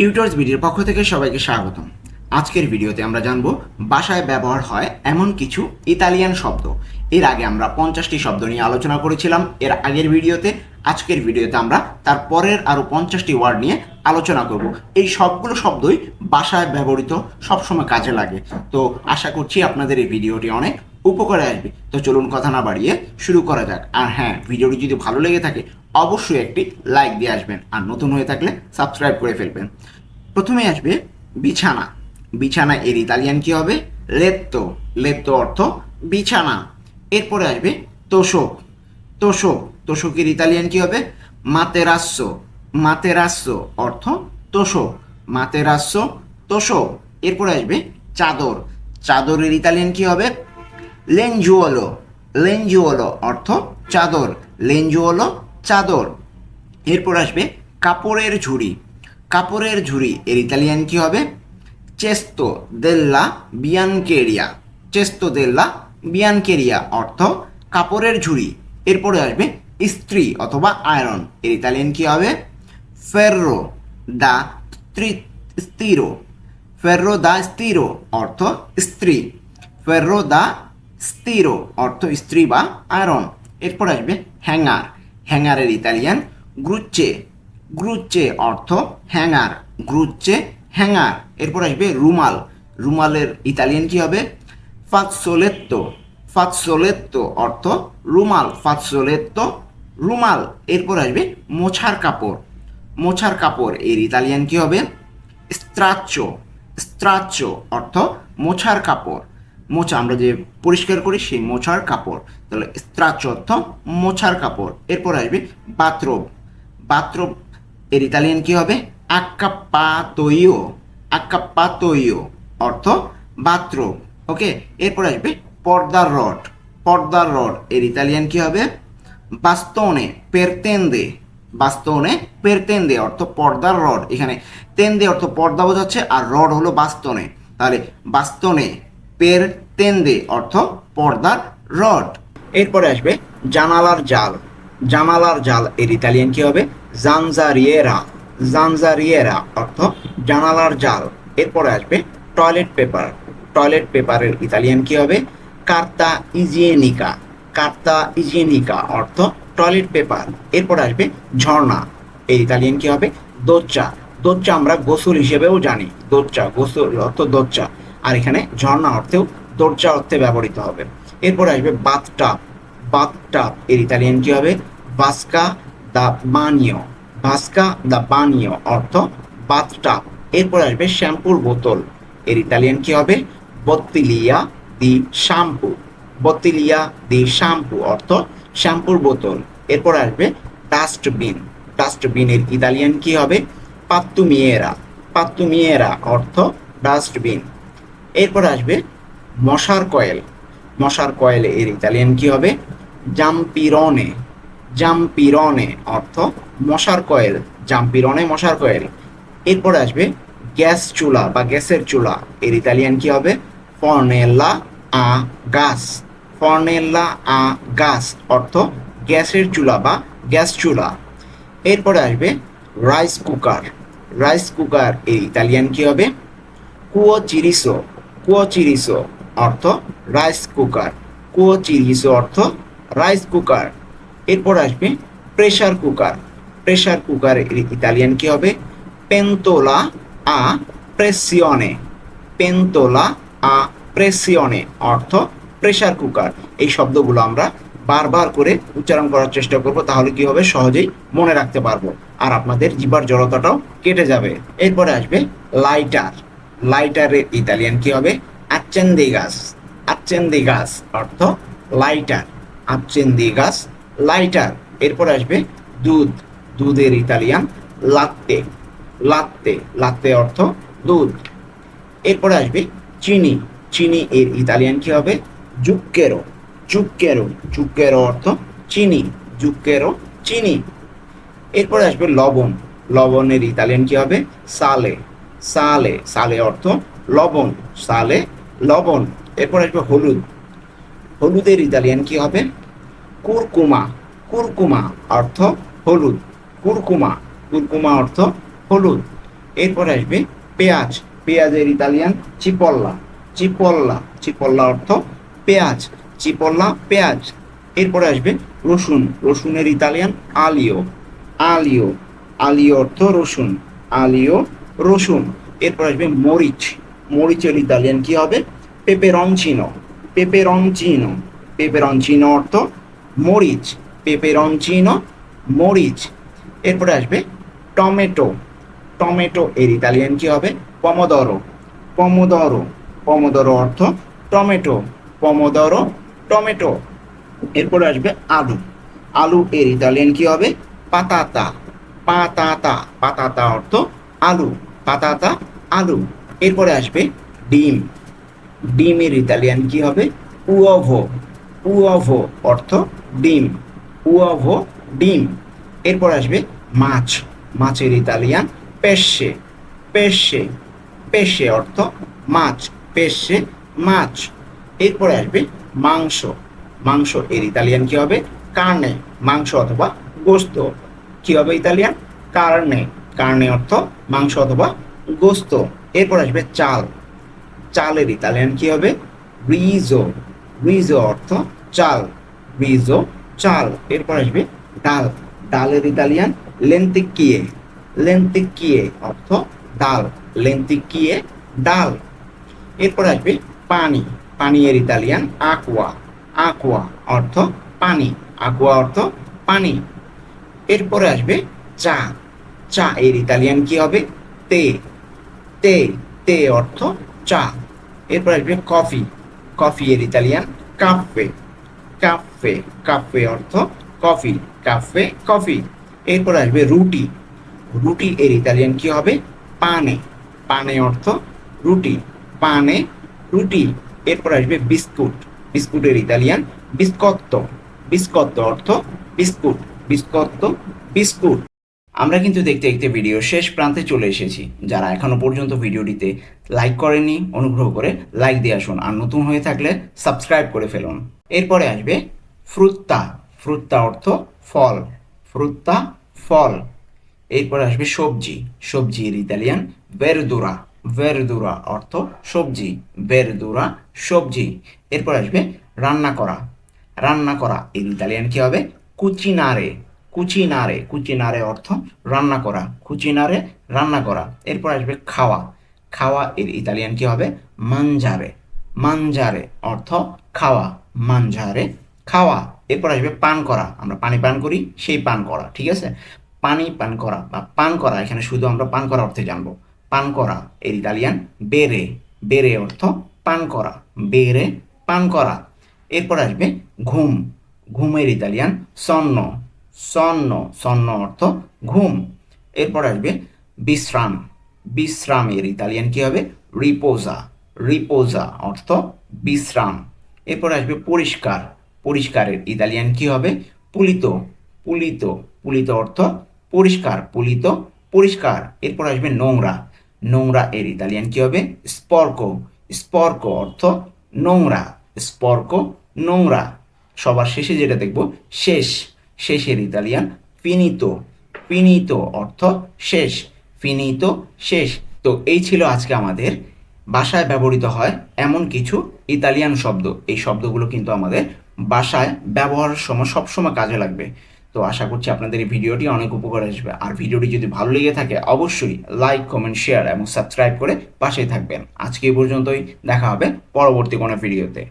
Tutors ভিডিওর পক্ষ থেকে সবাইকে স্বাগতম। আজকের ভিডিওতে আমরা জানব, বাসায় ব্যবহার হয় এমন কিছু ইতালিয়ান শব্দ। এর আগে আমরা পঞ্চাশটি শব্দ নিয়ে আলোচনা করেছিলাম, এর আগের ভিডিওতে। আজকের ভিডিওতে আমরা তার পরের আরও পঞ্চাশটি ওয়ার্ড নিয়ে আলোচনা করব। এই সবগুলো শব্দই বাসায় ব্যবহৃত সবসময় কাজে লাগে। তো আশা করছি আপনাদের এই ভিডিওটি অনেক উপকারে আসবে। তো চলুন কথা না বাড়িয়ে শুরু করা যাক। আর হ্যাঁ ভিডিওটি যদি ভালো লেগে থাকে অবশ্যই একটি লাইক দিয়ে আসবেন। আর নতুন হয়ে থাকলে সাবস্ক্রাইব করে ফেলবেন। প্রথমে আসবে বিছানা। বিছানা এর ইতালিয়ান কি হবে? লেত্তো। লেত্তো অর্থ বিছানা। এরপরে আসবে তোষক। তোষক। তোষকের ইতালিয়ান কি হবে? মাতেরাস্সো মাতেরাস্সো অর্থ তোষক। মাতেরাস্সো তোষক। এরপরে আসবে চাদর। চাদরের ইতালিয়ান কি হবে? লেঞ্জুয়োলো লেঞ্জুয়োলো অর্থ চাদর। লেঞ্জুয়োলো চাদর। এরপর আসবে কাপড়ের ঝুড়ি। কাপড়ের ঝুড়ি, এর ইতালিয়ান কি হবে? চেস্তো দেল্লা বিয়ানকেরিয়া চেস্তো দেল্লা বিয়ানকেরিয়া অর্থ কাপড়ের ঝুড়ি। এরপরে আসবে ইস্ত্রি অথবা আয়রন। এর ইতালিয়ান কি হবে? ফেররো দা স্তিরো। ফেররো দা স্তিরো অর্থ স্ত্রী। ফেররো দা স্তিরো অর্থ স্ত্রী বা আয়রন। এরপর আসবে হ্যাঙ্গার। হ্যাঙ্গারের ইতালিয়ান গ্রুচ্চে গ্রুচ্চে অর্থ হ্যাঙ্গার গ্রুচ্চে হ্যাঙ্গার এরপর আসবে রুমাল. রুমালের ইতালিয়ান কি হবে? ফাৎসোলেত্তো ফাৎসোলেত্তো অর্থ রুমাল. ফাৎসোলেত্তো রুমাল. এরপর আসবে মোছার কাপড়. মোছার কাপড় এর ইতালিয়ান কি হবে? স্ত্রাচ্চো স্ত্রাচ্চো অর্থ মোছার কাপড়. মোছা আমরা যে পরিষ্কার করি সেই মোছার কাপড়। তাহলে স্ত্রাচ্চ অর্থ মোছার কাপড়। এরপর আসবে বাথরোব বাথরোব এর ইতালিয়ান কি হবে? আক্কাপ্পাতইও আক্কাপ্পাতইও অর্থ বাথরোব ওকে? এরপর আসবে পর্দার রড। পর্দার রড এর ইতালিয়ান কি হবে? বাস্তনে পেরতেন্দে। বাস্তনে পেরতেন্দে অর্থ পর্দার রড। এখানে তেন্দে অর্থ পর্দা বোঝাচ্ছে আর রড হলো বাস্তনে। তাহলে বাস্তনে পের তেন্দে, অর্থ পর্দার রড। এরপরে আসবে জানালার জাল। জানালার জাল, এর ইতালিয়ান কি হবে? জানজারিয়েরা। জানজারিয়েরা, অর্থ জানালার জাল। এরপরে আসবে টয়লেট পেপার। টয়লেট পেপারের ইতালিয়ান কি হবে? কার্তা ইজিয়েনিকা। কার্তা ইজিয়েনিকা, অর্থ টয়লেট পেপার। এরপর আসবে ঝর্ণা। এর ইতালিয়ান কি হবে? দোচ্চা। দোচ্চা আমরা গোসল হিসেবেও জানি। দোচ্চা, গোসল, অর্থ দোচ্চা। আর এখানে ঝর্ণা অর্থেও দরজা অর্থে ব্যবহৃত হবে। এরপরে আসবে বাথটাব বাথটাব এর ইতালিয়ান কি হবে? ভাস্কা দা বানিও। ভাস্কা দা বানিও অর্থ বাথটাব এরপর আসবে শ্যাম্পুর বোতল। এর ইতালিয়ান কি হবে? বত্তিলিয়া দি শ্যাম্পু। বত্তিলিয়া দি শ্যাম্পু অর্থ শ্যাম্পুর বোতল। এরপর আসবে ডাস্টবিন। ডাস্টবিনের ইতালিয়ান কি হবে? পাত্তুমিয়েরা। পাত্তুমিয়েরা অর্থ ডাস্টবিন। এরপর আসবে মশার কয়েল। মশার কয়েল এর ইতালিয়ান কি হবে? জাম্পিরনে। জাম্পিরনে অর্থ মশার কয়েল। জাম্পিরনে মশার কয়েল। এরপর আসবে গ্যাস চুলা বা গ্যাসের চুলা। এর ইতালিয়ান কি হবে? ফর্নেল্লা আ গাস। ফর্নেল্লা আ গাস অর্থ গ্যাসের চুলা বা গ্যাস চুলা। এরপরে আসবে রাইস কুকার। রাইস কুকার এর ইতালিয়ান কি হবে? কুয়ো চিরিসো কুয়ো চিরিসো অর্থ রাইস কুকার। কুয়ো চিরিসো অর্থ রাইস কুকার। এরপর আসবে pressure cooker. Pressure cooker Italian কি হবে? পেন্তোলা আ প্রেসিয়নে পেন্তোলা আ প্রেসিয়নে অর্থ প্রেসার কুকার। এই শব্দগুলো আমরা বারবার করে উচ্চারণ করার চেষ্টা করব, তাহলে কি হবে? সহজেই মনে রাখতে পারব। আর আপনাদের জিবার জড়তাটাও কেটে যাবে। এরপরে আসবে লাইটার। লাইটারের ইতালিয়ান কি হবে? আচ্চেন্দি গাছ আচ্চেন্দি গাছ অর্থ লাইটার আচ্চেন্দি গাছ লাইটার এরপর আসবে দুধ। দুধের ইতালিয়ান লাত্তে লাত্তে লাত্তে অর্থ দুধ। এরপরে আসবে চিনি। চিনি এর ইতালিয়ান কি হবে? জুক্কেরো জুক্কেরো জুক্কেরো অর্থ চিনি। জুক্কেরো চিনি। এরপরে আসবে লবণ। লবণের ইতালিয়ান কি হবে? সালে সালে সালে অর্থ লবণ, সালে লবণ, এরপর আসবে হলুদ। হলুদের ইতালিয়ান কি হবে? কুরকুমা কুরকুমা অর্থ হলুদ, কুরকুমা কুরকুমা অর্থ হলুদ। এরপর আসবে পেঁয়াজ, পেঁয়াজের ইতালিয়ান চিপল্লা চিপল্লা চিপল্লা অর্থ পেঁয়াজ, চিপল্লা পেঁয়াজ। এরপরে আসবে রসুন, রসুনের ইতালিয়ান আলিও আলিও আলিও অর্থ রসুন, আলিও রসুন, এরপর আসবে মরিচ। মরিচের ইতালিয়ান কি হবে? পেপেরঞ্চিনো পেপেরঞ্চিনো পেপেরঞ্চিনো অর্থ মরিচ। পেপেরঞ্চিনো মরিচ। এরপরে আসবে টমেটো। টমেটো এর ইতালিয়ান কি হবে? পমোদরো পমোদরো পমোদরো অর্থ টমেটো। পমোদরো টমেটো। এরপরে আসবে আলু। আলু এর ইতালিয়ান কি হবে? পাতাতা। পাতাতা। পাতাতা অর্থ আলু। পাতাতা আলু। এরপরে আসবে ডিম। ডিমের ইতালিয়ান কি হবে? উওভো। উওভো অর্থ ডিম। উওভো ডিম। এরপর আসবে মাছ। মাছের ইতালিয়ান পেশে পেশে পেশে অর্থ মাছ। পেশে মাছ। এরপরে আসবে মাংস। মাংস এর ইতালিয়ান কি হবে? কার্নে। মাংস অথবা গোস্ত। কি হবে ইতালিয়ান? কার্নে। কার্নে অর্থ মাংস অথবা গোস্ত। এরপর আসবে চাল। চালের ইতালিয়ান কি হবে? রিজো। রিজো অর্থ চাল। রিজো চাল। এরপর আসবে ডাল। ডালের ইতালিয়ান লেন্তিকিয়ে। লেন্তিকিয়ে অর্থ ডাল। লেন্তিকিয়ে ডাল। এরপর আসবে পানি। পানি এর ইতালিয়ান আকুয়া। আকুয়া অর্থ পানি। আকুয়া অর্থ পানি। এরপরে আসবে চা। চা, এর ইতালিয়ান কি হবে? তে। তে তে অর্থ চা। এরপর আসবে কফি। কফি, এর ইতালিয়ান কাফে কাফে কাফে অর্থ কফি কাফে কফি এরপর আসবে রুটি। রুটি, এর ইতালিয়ান কি হবে? পানে। পানে অর্থ রুটি। পানে রুটি। এরপর আসবে বিস্কুট। বিস্কুটের ইতালিয়ান বিস্কত্ত। বিস্কত্ত অর্থ বিস্কুট। বিস্কত্ত, বিস্কুট। আমরা কিন্তু দেখতে দেখতে ভিডিও শেষ প্রান্তে চলে এসেছি। যারা এখনও পর্যন্ত ভিডিওটিতে লাইক করেনি, অনুগ্রহ করে লাইক দিয়ে আসুন। আর নতুন হয়ে থাকলে সাবস্ক্রাইব করে ফেলুন। এরপরে আসবে ফ্রুত্তা। ফ্রুত্তা অর্থ ফল। ফ্রুত্তা ফল। এরপরে আসবে সবজি। সবজি এর ইতালিয়ান ভেরদুরা ভেরদুরা অর্থ সবজি। ভেরদুরা সবজি। এরপর আসবে রান্না করা। রান্না করা এর ইতালিয়ান কি হবে? কুচিনারে কুচিনারে কুচিনারে অর্থ রান্না করা, কুচিনারে রান্না করা। এরপর আসবে খাওয়া। খাওয়া এর ইতালিয়ান কি হবে? মানজারে। মানজারে অর্থ খাওয়া। মানজারে খাওয়া। এরপর আসবে পান করা। আমরা পানি পান করি, সেই পান করা, ঠিক আছে? পানি পান করা বা পান করা, এখানে শুধু আমরা পান করা অর্থে জানব। পান করা, এর ইতালিয়ান বেড়ে। বেড়ে অর্থ পান করা। বেরে পান করা। এরপর আসবে ঘুম। ঘুমের ইতালিয়ান সন্ন সন্ন সন্ন অর্থ ঘুম। এরপর আসবে বিশ্রাম। বিশ্রামের ইতালিয়ান কি হবে? রিপোজা। রিপোজা অর্থ বিশ্রাম। এরপর আসবে পরিষ্কার। পরিষ্কারের ইতালিয়ান কি হবে? পুলিত। পুলিত। পুলিত অর্থ পরিষ্কার, পুলিত, পরিষ্কার। এরপর আসবে নোংরা। নোংরা এর ইতালিয়ান কি হবে? স্পর্ক। স্পর্ক অর্থ নোংরা। স্পর্ক, নোংরা। সবার শেষে যেটা দেখব, শেষ। শেষের ইতালিয়ান ফিনিতো ফিনিতো অর্থ শেষ। ফিনিতো শেষ। তো এই ছিল আজকে আমাদের বাসায় ব্যবহৃত হয় এমন কিছু ইতালিয়ান শব্দ। এই শব্দগুলো কিন্তু আমাদের বাসায় ব্যবহারের সময় সবসময় কাজে লাগবে। তো আশা করছি আপনাদের এই ভিডিওটি অনেক উপকার আসবে। আর ভিডিওটি যদি ভালো লেগে থাকে, অবশ্যই লাইক, কমেন্ট, শেয়ার এবং সাবস্ক্রাইব করে পাশেই থাকবেন। আজকে এই পর্যন্তই। দেখা হবে পরবর্তী কোনো ভিডিওতে।